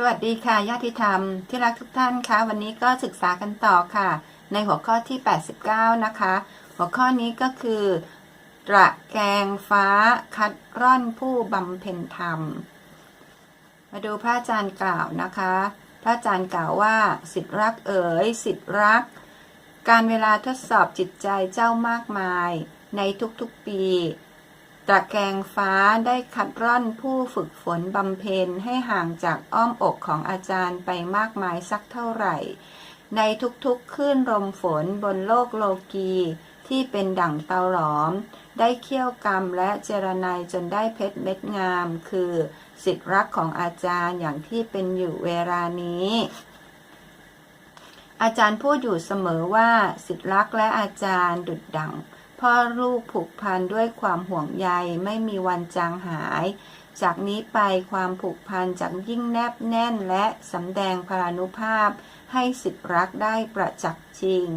สวัสดีค่ะญาติธรรมที่รักทุกท่านคะวันนี้ก็ศึกษากันต่อค่ะ ในหัวข้อที่ 89 นะคะ หัวข้อนี้ก็คือตระแกงฟ้าคัดร่อนผู้บำเพ็ญธรรม มาดูพระอาจารย์กล่าวนะคะ พระอาจารย์กล่าวว่า สิทธิรักเอ๋ยสิทธิรัก การเวลาทดสอบจิตใจเจ้ามากมาย ในทุกๆปี ตะแกรงฟ้าได้คัดร่อนผู้ฝึกฝนบำเพ็ญให้ห่างจากอ้อมอกของอาจารย์ไปมากมายสักเท่าไหร่ ในทุกๆคลื่นลมฝนบนโลกโลกีที่เป็นดั่งเตาหลอม ได้เคี่ยวกรรมและเจรไนยจนได้เพชรเม็ดงาม คือสิทธิรักของอาจารย์อย่างที่เป็นอยู่เวลานี้ อาจารย์พูดอยู่เสมอว่าสิทธิรักและอาจารย์ดุดดั่ง พ่อลูกผูกพันด้วยความห่วงใยไม่มีวันจางหาย จากนี้ไปความผูกพันจะยิ่งแนบแน่นและสำแดงพลานุภาพ ให้สิทธิรักได้ประจักษ์จริง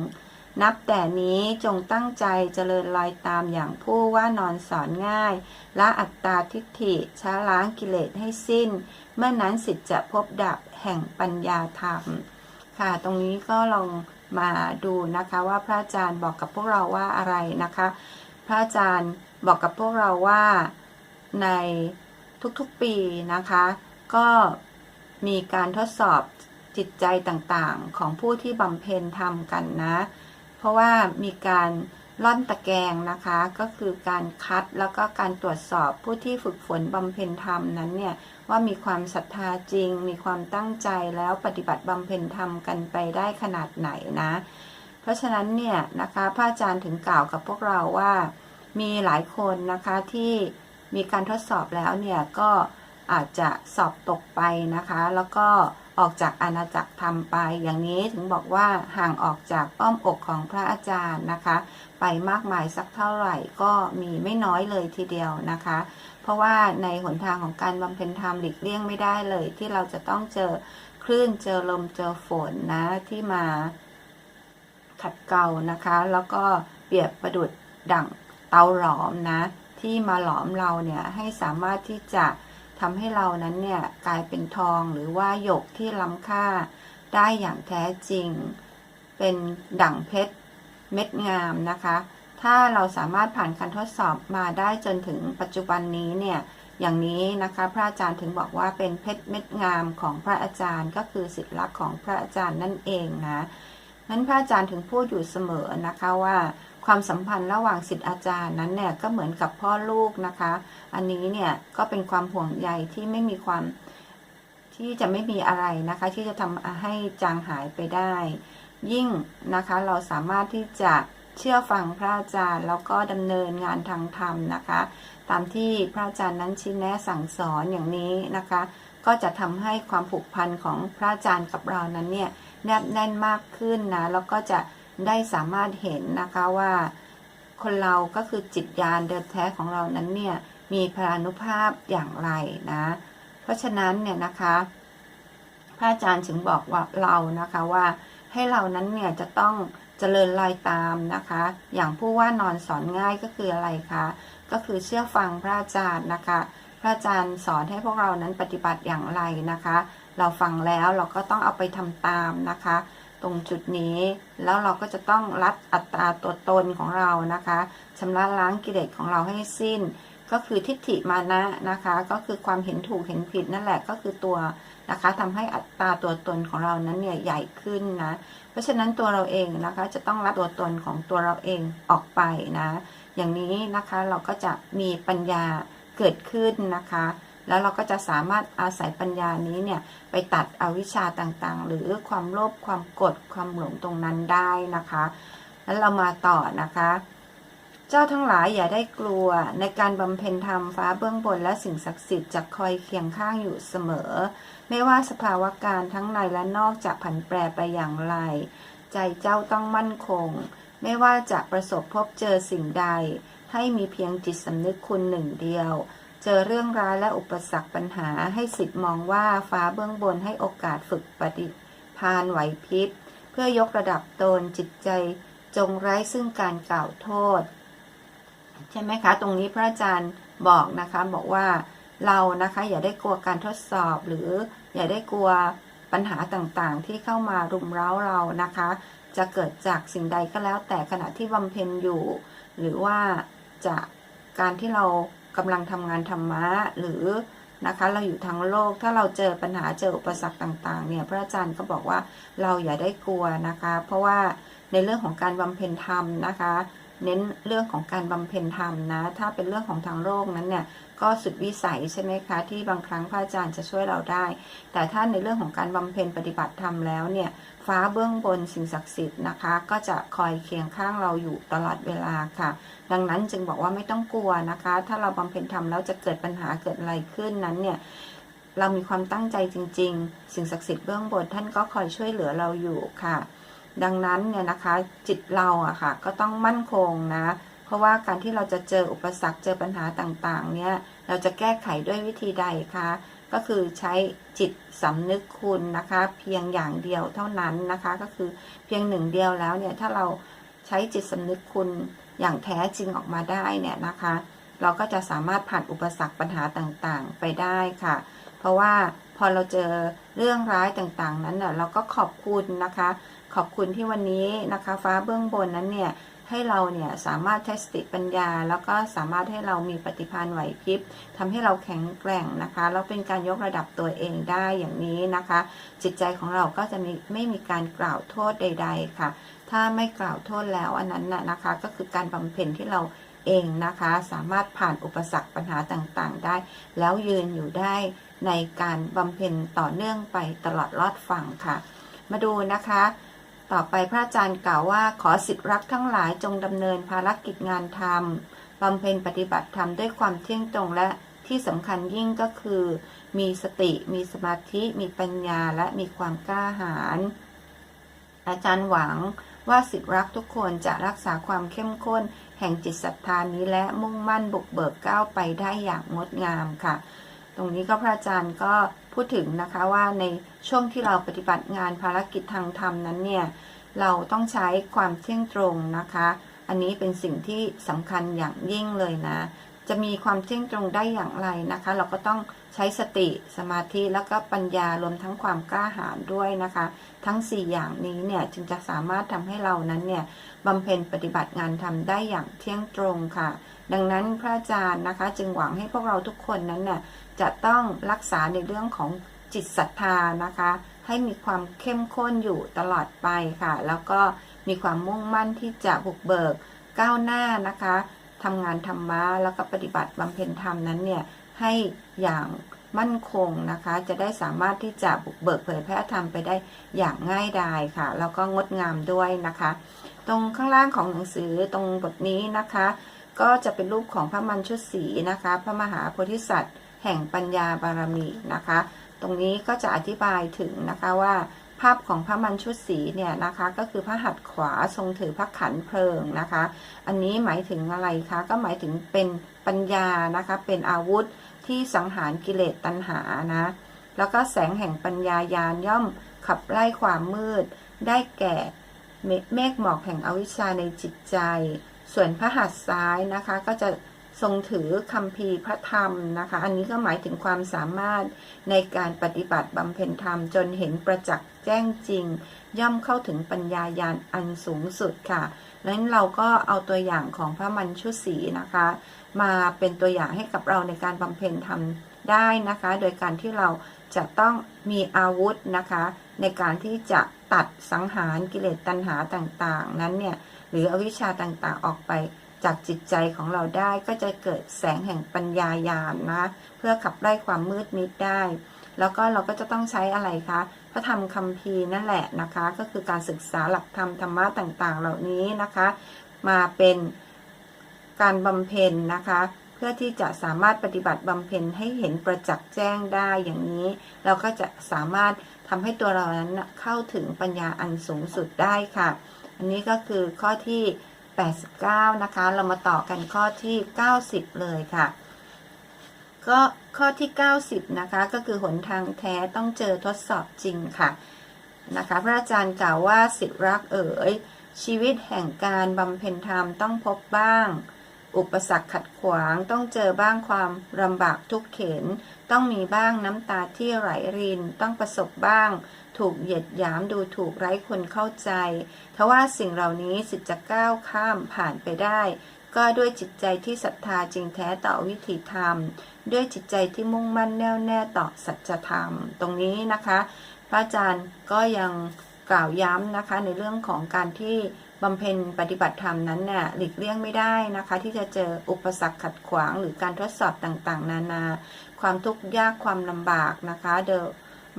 นับแต่นี้จงตั้งใจเจริญรอยตามอย่างผู้ว่านอนสอนง่ายละอัตตาทิฏฐิช้าล้างกิเลสให้สิ้น เมื่อนั้นสิทธิจะพบดับแห่งปัญญาธรรม ค่ะ ตรงนี้ก็ลอง มาดูนะคะว่าพระอาจารย์บอกกับพวกเราว่าอะไรนะคะ พระอาจารย์บอกกับพวกเราว่าในทุกๆปีนะคะ ก็มีการทดสอบจิตใจต่างๆ ของผู้ที่บำเพ็ญธรรมกันนะ เพราะว่ามีการ ล่อนตะแกรงนะคะ ก็คือการคัดแล้วก็การตรวจสอบผู้ที่ฝึกฝนบำเพ็ญธรรมนั้นเนี่ยว่ามีความศรัทธาจริง มีความตั้งใจแล้วปฏิบัติบำเพ็ญธรรมกันไปได้ขนาดไหนนะ เพราะฉะนั้นเนี่ยนะคะพระอาจารย์ถึงกล่าวกับพวกเราว่ามีหลายคนนะคะที่มีการทดสอบแล้วเนี่ยก็อาจจะสอบตกไปนะคะ แล้วก็ ออกจากอาณาจักรธรรมไป อย่างนี้ถึงบอกว่าห่างออกจากอ้อมอกของพระอาจารย์นะคะ ไปมากมายสักเท่าไหร่ก็มีไม่น้อยเลยทีเดียวนะคะ เพราะว่าในหนทางของการบำเพ็ญธรรมหลีกเลี่ยงไม่ได้เลย ที่เราจะต้องเจอคลื่นเจอลมเจอฝนนะที่มาขัดเกลานะคะ แล้วก็เปรียบประดุดดั่งเตาหลอมนะ ที่มาหลอมเราเนี่ยให้สามารถที่จะ ทำให้เรานั้นเนี่ยกลายเป็นทองหรือว่าหยกที่ล้ำค่าได้อย่างแท้จริง เป็นดั่งเพชรเม็ดงามนะคะ ถ้าเราสามารถผ่านการทดสอบมาได้จนถึงปัจจุบันนี้เนี่ยอย่างนี้นะคะพระอาจารย์ถึงบอกว่าเป็นเพชรเม็ดงามของพระอาจารย์ก็คือสิทธิลักษณ์ของพระอาจารย์นั่นเองนะนั้นพระอาจารย์ถึงพูดอยู่เสมอนะคะว่า ความสัมพันธ์ระหว่างสิทธิอาจารย์นั้นเนี่ยก็เหมือนกับพ่อลูกนะคะ อันนี้เนี่ยก็เป็นความห่วงใยที่ไม่มีความที่จะไม่มีอะไรนะคะ ที่จะทำให้จางหายไปได้ ยิ่งนะคะเราสามารถที่จะเชื่อฟังพระอาจารย์ แล้วก็ดำเนินงานทางธรรมนะคะ ตามที่พระอาจารย์นั้นชี้แนะสั่งสอนอย่างนี้นะคะ ก็จะทำให้ความผูกพันของพระอาจารย์กับเรานั้นเนี่ยแนบแน่นมากขึ้นนะแล้วก็จะ ได้สามารถเห็นนะคะว่าคนเราก็คือจิตญาณเดิมแท้ของเรานั้นเนี่ยมีพลานุภาพอย่างไรนะ เพราะฉะนั้นเนี่ยนะคะพระอาจารย์ถึงบอกว่าเรานะคะว่าให้เรานั้นเนี่ยจะต้องเจริญรอยตามนะคะ อย่างผู้ว่านอนสอนง่ายก็คืออะไรคะก็คือเชื่อฟังพระอาจารย์นะคะ พระอาจารย์สอนให้พวกเรานั้นปฏิบัติอย่างไรนะคะ เราฟังแล้วเราก็ต้องเอาไปทำตามนะคะ ตรงจุดนี้ แล้วเราก็จะต้องรัดอัตราตัวตนของเรานะคะชำระล้างกิเลสของเราให้สิ้น ก็คือทิฏฐิมานะนะคะ ก็คือความเห็นถูกเห็นผิดนั่นแหละก็คือตัวนะคะทำให้อัตราตัวตนของเรานั้นเนี่ยใหญ่ขึ้นนะ เพราะฉะนั้นตัวเราเองนะคะจะต้องรับตัวตนของตัวเราเองออกไปนะ อย่างนี้นะคะเราก็จะมีปัญญาเกิดขึ้นนะคะ แล้วเราก็จะสามารถอาศัยปัญญานี้เนี่ยไปตัดอวิชชาต่างๆ หรือความโลภความกรธความหลงตรงนั้นได้นะคะแล้วเรามาต่อนะคะเจ้าทั้งหลายอย่าได้กลัวในการบำเพ็ญธรรมฟ้าเบื้องบนและสิ่งศักดิ์สิทธิ์จะคอยเคียงข้างอยู่เสมอ ไม่ว่าสภาวะการทั้งในและนอกจะผันแปรไปอย่างไร ใจเจ้าต้องมั่นคง ไม่ว่าจะประสบพบเจอสิ่งใด ให้มีเพียงจิตสำนึกคุณหนึ่งเดียว เจอเรื่องร้ายและอุปสรรคปัญหาให้สิทธิ์มองว่าฟ้าเบื้องบนให้โอกาสฝึกปฏิพานไหวพริบเพื่อยกระดับตนจิตใจจงไร้ซึ่งการกล่าวโทษ ใช่ไหมคะ ตรงนี้พระอาจารย์บอกนะคะ บอกว่าเรานะคะอย่าได้กลัวการทดสอบหรืออย่าได้กลัวปัญหาต่างๆ ที่เข้ามารุมเร้าเรานะคะ จะเกิดจากสิ่งใดก็แล้วแต่ขณะที่บำเพ็ญอยู่ หรือว่าจะการที่เรา กำลังทำงานธรรมะหรือนะคะเราอยู่ทั้งโลกถ้าเราเจอปัญหาเจออุปสรรคต่างๆเนี่ยพระอาจารย์ก็บอกว่าเราอย่าได้กลัวนะคะ เพราะว่าในเรื่องของการบำเพ็ญธรรมนะคะ เน้นเรื่องของการบำเพ็ญธรรมนะ ถ้าเป็นเรื่องของทางโลกนั้นเนี่ยก็สุดวิสัยใช่ไหมคะที่บางครั้งพระอาจารย์จะช่วยเราได้ แต่ถ้าในเรื่องของการบำเพ็ญปฏิบัติธรรมแล้วเนี่ยฟ้าเบื้องบนสิ่งศักดิ์สิทธิ์นะคะ ก็จะคอยเคียงข้างเราอยู่ตลอดเวลาค่ะ ดังนั้นจึงบอกว่าไม่ต้องกลัวนะคะ ถ้าเราบำเพ็ญธรรมแล้วจะเกิดปัญหาเกิดอะไรขึ้นนั้นเนี่ยเรามีความตั้งใจจริง ๆ สิ่งศักดิ์สิทธิ์เบื้องบนท่านก็คอยช่วยเหลือเราอยู่ค่ะ ดังนั้นเนี่ยนะคะจิตเราอะค่ะก็ต้องมั่นคงนะ เพราะว่าการที่เราจะเจออุปสรรคเจอปัญหาต่างๆ เนี่ยเราจะแก้ไขด้วยวิธีใดคะก็คือใช้จิตสำนึกคุณนะคะ เพียงอย่างเดียวเท่านั้นนะคะ ก็คือเพียงหนึ่งเดียวแล้วเนี่ยถ้าเราใช้จิตสำนึกคุณอย่างแท้จริงออกมาได้เนี่ยนะคะ เราก็จะสามารถผ่านอุปสรรคปัญหาต่างๆ ไปได้ค่ะ เพราะว่าพอเราเจอเรื่องร้ายต่างๆ นั้นเน่ะเราก็ขอบคุณนะคะ ขอบคุณที่วันนี้นะคะ ฟ้าเบื้องบนนั้นเนี่ยให้เราเนี่ยสามารถใช้สติปัญญา แล้วก็สามารถให้เรามีปฏิภาณไหวพริบทำให้เราแข็งแกร่งนะคะแล้วเป็นการยกระดับตัวเองได้อย่างนี้นะคะ จิตใจของเราก็จะมีไม่มีการกล่าวโทษใด ๆ ค่ะ ถ้าไม่กล่าวโทษแล้วอันนั้นน่ะนะคะ ก็คือการบำเพ็ญที่เราเองนะคะ สามารถผ่านอุปสรรคปัญหาต่างๆ ได้ แล้วยืนอยู่ได้ในการบำเพ็ญต่อเนื่องไปตลอดรอดฝั่งค่ะ มาดูนะคะ ต่อไปพระอาจารย์กล่าวว่าขอสิทธิรักทั้งหลายจงดำเนินภารกิจงานธรรมบำเพ็ญปฏิบัติธรรมด้วยความเที่ยงตรงและที่สำคัญยิ่งก็คือ มีสติ มีสมาธิ มีปัญญาและมีความกล้าหาญอาจารย์หวังว่าสิทธิรักทุกคนจะรักษาความเข้มข้น แห่งจิตศรัทธานี้และมุ่งมั่นบุกเบิกก้าวไปได้อย่างงดงามค่ะ ตรงนี้ก็พระอาจารย์ก็ พูดถึงนะคะว่าในช่วงที่เราปฏิบัติงานภารกิจทางธรรมนั้นเนี่ยเราต้องใช้ความเที่ยงตรงนะคะ อันนี้เป็นสิ่งที่สำคัญอย่างยิ่งเลยนะ จะมีความเที่ยงตรงได้อย่างไรนะคะ เราก็ต้องใช้สติสมาธิแล้วก็ปัญญารวมทั้งความกล้าหาญด้วยนะคะ ทั้ง 4 อย่างนี้เนี่ยจึงจะสามารถทำให้เรานั้นเนี่ยบำเพ็ญปฏิบัติงานทำได้อย่างเที่ยงตรงค่ะ ดังนั้นพระอาจารย์นะคะ จึงหวังให้พวกเราทุกคนนั้นเนี่ย จะต้องรักษาในเรื่องของจิตศรัทธานะคะ ให้มีความเข้มข้นอยู่ตลอดไปค่ะ แล้วก็มีความมุ่งมั่นที่จะบุกเบิกก้าวหน้านะคะทำงานธรรมะแล้วก็ปฏิบัติบำเพ็ญธรรมนั้นเนี่ยให้อย่างมั่นคงนะคะ จะได้สามารถที่จะบุกเบิกเผยแพร่ธรรมไปได้อย่างง่ายดายค่ะ แล้วก็งดงามด้วยนะคะ ตรงข้างล่างของหนังสือตรงบทนี้นะคะ ก็จะเป็นรูปของพระมันชุดสีนะคะ พระมหาโพธิสัตว์ แห่งปัญญาบารมีนะคะ ตรงนี้ก็จะอธิบายถึงนะคะว่า ภาพของพระมันชุดสีเนี่ยนะคะ ก็คือพระหัตถ์ขวาทรงถือพระขันเพลิงนะคะ อันนี้หมายถึงอะไรคะก็หมายถึงเป็นปัญญานะคะเป็นอาวุธที่สังหารกิเลสตัณหานะแล้วก็แสงแห่งปัญญายานย่อมขับไล่ความมืด ได้แก่เมฆหมอกแห่งอวิชชาในจิตใจ ส่วนพระหัตถ์ซ้ายนะคะก็จะ ทรงถือคำพีพระธรรมนะคะ อันนี้ก็หมายถึงความสามารถในการปฏิบัติบำเพ็ญธรรมจนเห็นประจักษ์แจ้งจริง ย่อมเข้าถึงปัญญายาณอันสูงสุดค่ะดังนั้นเราก็เอาตัวอย่างของพระมันชุสีนะคะ มาเป็นตัวอย่างให้กับเราในการบำเพ็ญธรรมได้นะคะ โดยการที่เราจะต้องมีอาวุธนะคะ ในการที่จะตัดสังหารกิเลสตัณหาต่างๆ นั้นเนี่ยหรืออวิชชาต่างๆออกไป จากจิตใจของเราได้ก็จะเกิดแสงแห่งปัญญายามนะ เพื่อขับไล่ความมืดมิดได้ แล้วก็เราก็จะต้องใช้อะไรคะพระธรรมคัมภีร์นั่นแหละนะคะ ก็คือการศึกษาหลักธรรมธรรมะต่างๆ เหล่านี้นะคะ มาเป็นการบำเพ็ญนะคะ เพื่อที่จะสามารถปฏิบัติบำเพ็ญให้เห็นประจักษ์แจ้งได้อย่างนี้ เราก็จะสามารถทำให้ตัวเรานั้นเข้าถึงปัญญาอันสูงสุดได้ค่ะ อันนี้ก็คือข้อที่ 89 นะคะ เรามาต่อกันข้อที่ 90 เลยค่ะ ก็ข้อที่ 90 นะคะ ก็คือหนทางแท้ต้องเจอทดสอบจริงค่ะ นะคะ พระอาจารย์กล่าวว่าสิทธิรักเอ๋ยชีวิตแห่งการบำเพ็ญธรรมต้องพบบ้าง อุปสรรคขัดขวางต้องเจอบ้างความลำบากทุกข์เข็น ต้องมีบ้างน้ำตาที่ไหลริน ต้องประสบบ้าง ถูกเหยียดหยามดูถูกไร้คนเข้าใจทว่าสิ่งเหล่านี้สิทจะก้าวข้ามผ่านไปได้ ก็ด้วยจิตใจที่ศรัทธาจริงแท้ต่อวิถีธรรม ด้วยจิตใจที่มุ่งมั่นแน่วแน่ต่อสัจธรรม ตรงนี้นะคะ พระอาจารย์ก็ยังกล่าวย้ำนะคะในเรื่องของการที่ บำเพ็ญปฏิบัติธรรมนั้นเนี่ยหลีกเลี่ยงไม่ได้นะคะ ที่จะเจออุปสรรคขัดขวางหรือการทดสอบต่างๆ นานา ความทุกข์ยากความลำบากนะคะเด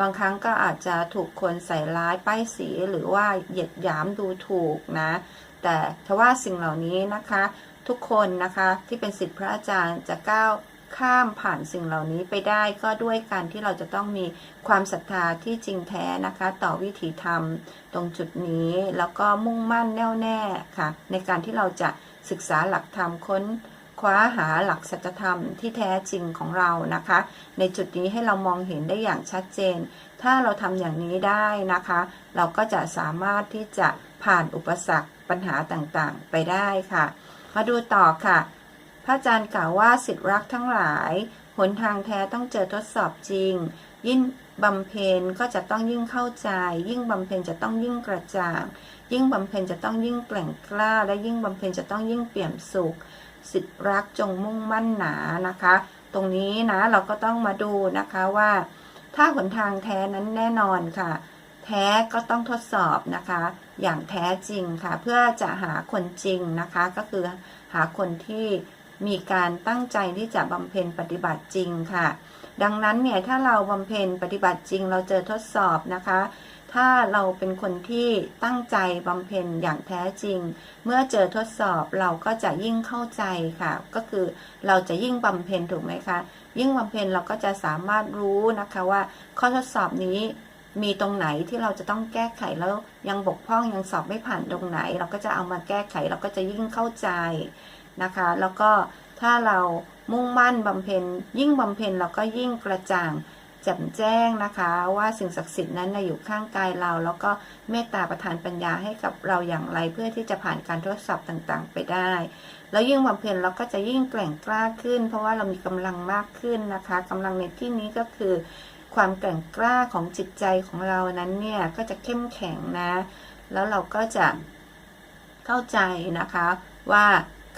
บางครั้งก็อาจจะถูกคนใส่ร้ายป้ายสีหรือว่าเหยียดหยามดูถูกนะ แต่ทว่าสิ่งเหล่านี้นะคะ ทุกคนนะคะที่เป็นสิทธิพระอาจารย์จะก้าว ข้ามผ่านสิ่งเหล่านี้ไปได้ก็ด้วยการที่เราจะต้องมีความศรัทธาที่จริงแท้นะคะ ต่อวิถีธรรมตรงจุดนี้ แล้วก็มุ่งมั่นแน่วแน่ค่ะ ในการที่เราจะศึกษาหลักธรรมค้นคว้าหาหลักสัจธรรมที่แท้จริงของเรานะคะ ในจุดนี้ให้เรามองเห็นได้อย่างชัดเจน ถ้าเราทำอย่างนี้ได้นะคะ เราก็จะสามารถที่จะผ่านอุปสรรคปัญหาต่างๆ ไปได้ค่ะ มาดูต่อค่ะ พระอาจารย์กล่าวว่าสิทธิรักทั้งหลาย หนทางแท้ต้องเจอทดสอบจริง ยิ่งบำเพ็ญก็จะต้องยิ่งเข้าใจ ยิ่งบำเพ็ญจะต้องยิ่งกระจ่าง ยิ่งบำเพ็ญจะต้องยิ่งแกล่งกล้า และยิ่งบำเพ็ญจะต้องยิ่งเปี่ยมสุข สิทธิรักจงมุ่งมั่นหนานะคะ ตรงนี้นะเราก็ต้องมาดูนะคะว่า ถ้าหนทางแท้นั้นแน่นอนค่ะ แท้ก็ต้องทดสอบนะคะ อย่างแท้จริงค่ะ เพื่อจะหาคนจริงนะคะ ก็คือหาคนที่ มีการตั้งใจที่จะบำเพ็ญปฏิบัติจริงค่ะ ดังนั้นเนี่ยถ้าเราบำเพ็ญปฏิบัติจริง เราเจอทดสอบนะคะ ถ้าเราเป็นคนที่ตั้งใจบำเพ็ญอย่างแท้จริง เมื่อเจอทดสอบเราก็จะยิ่งเข้าใจค่ะ ก็คือเราจะยิ่งบำเพ็ญถูกไหมคะ ยิ่งบำเพ็ญเราก็จะสามารถรู้นะคะว่า ข้อทดสอบนี้มีตรงไหนที่เราจะต้องแก้ไขแล้วยังบกพร่องยังสอบไม่ผ่านตรงไหน เราก็จะเอามาแก้ไขเราก็จะยิ่งเข้าใจ นะคะ แล้วก็ถ้าเรามุ่งมั่นบำเพ็ญยิ่งบำเพ็ญเราก็ยิ่งกระจ่างแจ่มแจ้งนะคะ ว่าสิ่งศักดิ์สิทธิ์นั้นอยู่ข้างกายเรา แล้วก็เมตตาประทานปัญญาให้กับเราอย่างไรเพื่อที่จะผ่านการทดสอบต่างๆ ไปได้ แล้วยิ่งบำเพ็ญเราก็จะยิ่งแกร่งกล้าขึ้น เพราะว่าเรามีกำลังมากขึ้นนะคะกำลังในที่นี้ก็คือ ความแกร่งกล้าของจิตใจของเรานั้นเนี่ยก็จะเข้มแข็งนะ แล้วเราก็จะเข้าใจนะคะว่า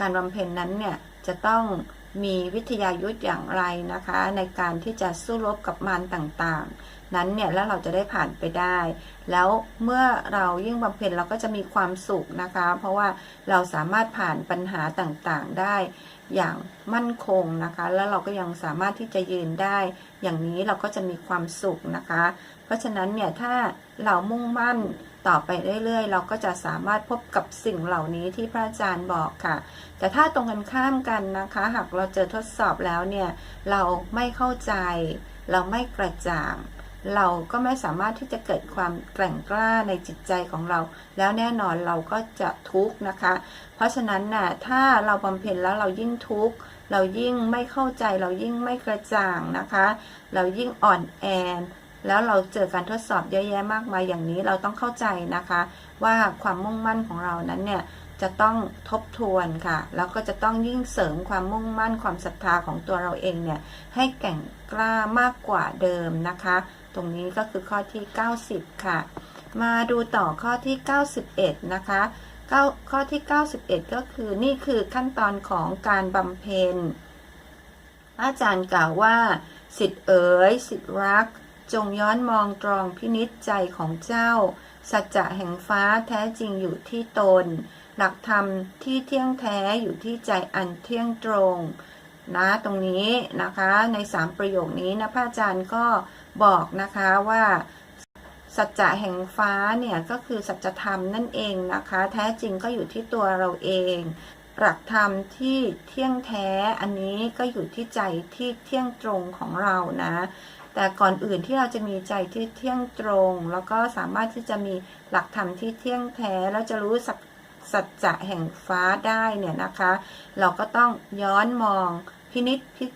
การบำเพ็ญนั้นเนี่ยจะต้องมีวิทยายุทธอย่างไรนะคะ ในการที่จะสู้รบกับมารต่างๆ นั้นเนี่ยแล้วเราจะได้ผ่านไปได้ แล้วเมื่อเรายิ่งบำเพ็ญเราก็จะมีความสุขนะคะ เพราะว่าเราสามารถผ่านปัญหาต่างๆได้อย่างมั่นคงนะคะ แล้วเราก็ยังสามารถที่จะยืนได้ อย่างนี้เราก็จะมีความสุขนะคะ เพราะฉะนั้นเนี่ยถ้าเรามุ่งมั่น ต่อไปเรื่อยๆ เราก็จะสามารถพบกับสิ่งเหล่านี้ที่พระอาจารย์บอกค่ะ แต่ถ้าตรงกันข้ามกันนะคะ หากเราเจอทดสอบแล้วเนี่ย เราไม่เข้าใจ เราไม่กระจ่าง เราก็ไม่สามารถที่จะเกิดความแกร่งกล้าในจิตใจของเรา แล้วแน่นอนเราก็จะทุกข์นะคะ เพราะฉะนั้นน่ะถ้าเราบำเพ็ญแล้วเรายิ่งทุกข์เรายิ่งไม่เข้าใจเรายิ่งไม่กระจ่างนะคะ เรายิ่งอ่อนแอ แล้วเราเจอการทดสอบเยอะแยะมากมายอย่างนี้เราต้องเข้าใจนะคะ ว่าความมุ่งมั่นของเรานั้นเนี่ยจะต้องทบทวนค่ะ แล้วก็จะต้องยิ่งเสริมความมุ่งมั่นความศรัทธาของตัวเราเองเนี่ยให้แก่งกล้ามากกว่าเดิมนะคะ ตรงนี้ก็คือข้อที่ 90 ค่ะ มาดูต่อข้อที่ 91 นะคะข้อที่ 91 ก็คือนี่คือขั้นตอนของการบำเพ็ญอาจารย์กล่าวว่า สิทธิเอ๋ยสิทธิรัก จงย้อนมองตรองพินิจใจของเจ้า สัจจะแห่งฟ้าแท้จริงอยู่ที่ตน หลักธรรมที่เที่ยงแท้อยู่ที่ใจอันเที่ยงตรง นะตรงนี้นะคะในสามประโยคนี้นะพระอาจารย์ก็บอกนะคะว่า สัจจะแห่งฟ้าเนี่ยก็คือสัจธรรมนั่นเองนะคะ แท้จริงก็อยู่ที่ตัวเราเองหลักธรรมที่เที่ยงแท้อันนี้ก็อยู่ที่ใจที่เที่ยงตรงของเรานะ แต่ก่อนอื่นที่เราจะมีใจที่เที่ยงตรง แล้วก็สามารถที่จะมีหลักธรรมที่เที่ยงแท้ แล้วจะรู้สัสัจจะแห่งฟ้าได้เนี่ยนะคะ เราก็ต้องย้อนมองพินิษพิ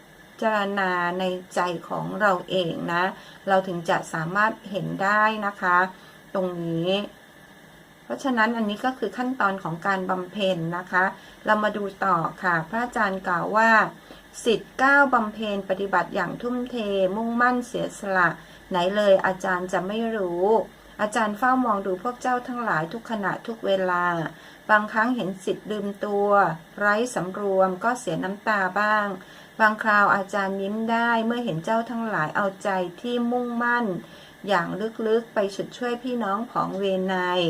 จารณาในใจของเราเองนะ เราถึงจะสามารถเห็นได้นะคะ ตรงนี้ เพราะฉะนั้นอันนี้ก็คือขั้นตอนของการบำเพ็ญนะคะ เรามาดูต่อค่ะ พระอาจารย์กล่าวว่าสิทธิ์ก้าวบำเพ็ญปฏิบัติอย่างทุ่มเท มุ่งมั่นเสียสละ ไหนเลยอาจารย์จะไม่รู้ อาจารย์เฝ้ามองดูพวกเจ้าทั้งหลายทุกขณะทุกเวลา บางครั้งเห็นสิทธิ์ลืมตัว ไร้สำรวมก็เสียน้ำตาบ้าง บางคราวอาจารย์ยิ้มได้เมื่อเห็นเจ้าทั้งหลายเอาใจที่มุ่งมั่น อย่างลึกๆไปฉุดช่วยพี่น้องของเวไนย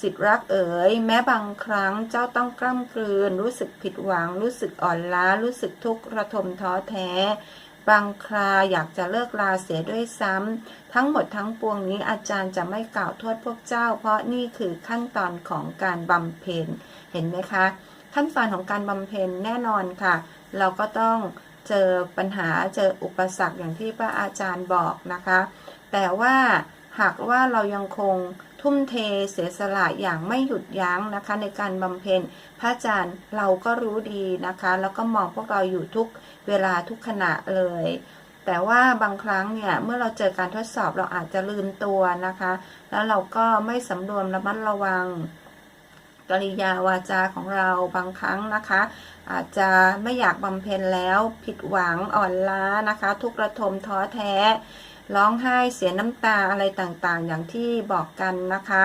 สิทธิรักเอ๋ยแม้บางครั้งเจ้าต้องกล้ำกลืน รู้สึกผิดหวัง รู้สึกอ่อนล้า รู้สึกทุกข์ระทมท้อแท้ บางคราอยากจะเลิกลาเสียด้วยซ้ำทั้งหมดทั้งปวงนี้อาจารย์จะไม่กล่าวโทษพวกเจ้า เพราะนี่คือขั้นตอนของการบำเพ็ญเห็นไหมคะ ขั้นตอนของการบำเพ็ญแน่นอนค่ะ เราก็ต้องเจอปัญหาเจออุปสรรคอย่างที่พระอาจารย์บอกนะคะ แต่ว่าหากว่าเรายังคง ทุ่มเทเสียสละอย่างไม่หยุดยั้งนะคะ ในการบำเพ็ญพระอาจารย์เราก็รู้ดีนะคะ แล้วก็มองพวกเราอยู่ทุกเวลาทุกขณะเลย แต่ว่าบางครั้งเนี่ยเมื่อเราเจอการทดสอบเราอาจจะลืมตัวนะคะ แล้วเราก็ไม่สำรวมระมัดระวังกริยาวาจาของเราบางครั้งนะคะ อาจจะไม่อยากบำเพ็ญแล้วผิดหวังอ่อนล้านะคะ ทุกระทมท้อแท้ ร้องไห้เสียน้ำตาอะไรต่างๆ อย่างที่บอกกันนะคะ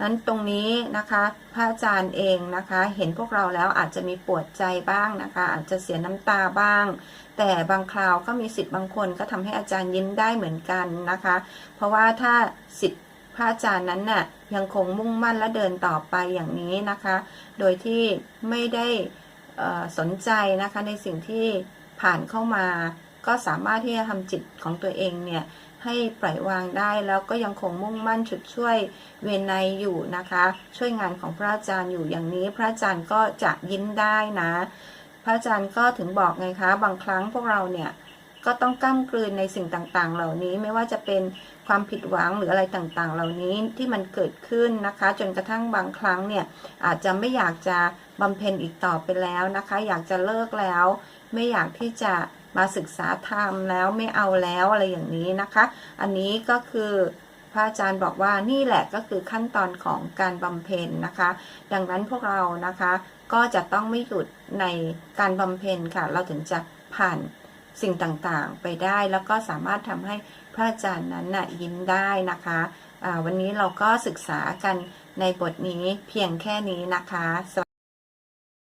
นั้นตรงนี้นะคะพระอาจารย์เองนะคะ เห็นพวกเราแล้วอาจจะมีปวดใจบ้างนะคะ อาจจะเสียน้ำตาบ้าง แต่บางคราวก็มีสิทธิ์บางคนก็ทำให้อาจารย์ยิ้มได้เหมือนกันนะคะ เพราะว่าถ้าสิทธิ์พระอาจารย์นั้นน่ะยังคงมุ่งมั่นและเดินต่อไปอย่างนี้นะคะ โดยที่ไม่ได้สนใจนะคะในสิ่งที่ผ่านเข้ามา ก็สามารถที่จะทำจิตของตัวเองเนี่ยให้ปล่อยวางได้แล้วก็ยังคงมุ่งมั่นฉุดช่วยเวไนยอยู่นะคะ ช่วยงานของพระอาจารย์อยู่อย่างนี้ พระอาจารย์ก็จะยิ้มได้นะ พระอาจารย์ก็ถึงบอกไงคะ บางครั้งพวกเราเนี่ยก็ต้องกล้ำกลืนในสิ่งต่างๆ เหล่านี้ไม่ว่าจะเป็นความผิดหวังหรืออะไรต่างๆ เหล่านี้ที่มันเกิดขึ้นนะคะ จนกระทั่งบางครั้งเนี่ยอาจจะไม่อยากจะบำเพ็ญอีกต่อไปแล้วนะคะ อยากจะเลิกแล้ว ไม่อยากที่จะ มาศึกษาธรรมแล้วไม่เอาแล้วอะไรอย่างนี้นะคะ อันนี้ก็คือพระอาจารย์บอกว่านี่แหละก็คือขั้นตอนของการบำเพ็ญนะคะ ดังนั้นพวกเรานะคะก็จะต้องไม่หยุดในการบำเพ็ญค่ะ เราถึงจะผ่านสิ่งต่างๆไปได้แล้วก็สามารถทำให้พระอาจารย์นั้นน่ะยิ้มได้นะคะอ่าวันนี้เราก็ศึกษากันในบทนี้เพียงแค่นี้นะคะ